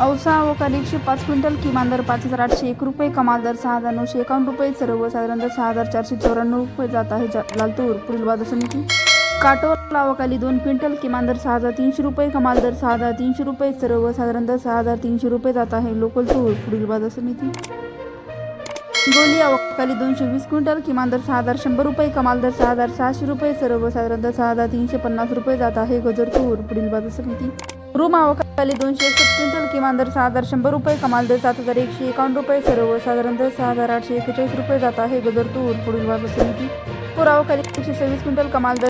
औसा अवकाळी एकशे पाच क्विंटल किमान दर पाच हजार आठशे एक रुपये कमाल दर सहा हजार नऊशे एकावन्न रुपये सर्वसाधारण दर सहा हजार चारशे चौऱ्याण्णव रुपये जात आहे लालतूर पुढील बाजार समिती काटोल लावकाली दोन क्विंटल किमान दर सहा हजार तीनशे रुपये कमाल दर सहा हजार तीनशे रुपये सर्वसाधारण दर सहा हजार तीनशे रुपये जात आहे लोकल तूर पुढील बाजार समिती गोली अवकाली दोनशे वीस क्विंटल किमान दर सहा हजार शंभर रुपये कमाल दर सहा हजार सहाशे रुपये सर्वसाधारण दर सहा हजार तीनशे पन्नास रुपये जात आहे गजर तूर पुढील बाजार समिती रूम खाली दोनशे एकसष्ट क्विंटल किमान दर सहा हजार शंभर रुपये कमाल दर सात हजार एकशे एकावन्न रुपये सर्वसाधारण दर सहा हजार आठशे एक्केचाळीस रुपये जात आहे. गजर तूर पुढील बाजार समिती पुरावकाली एकशे सव्वीस क्विंटल कमाल दर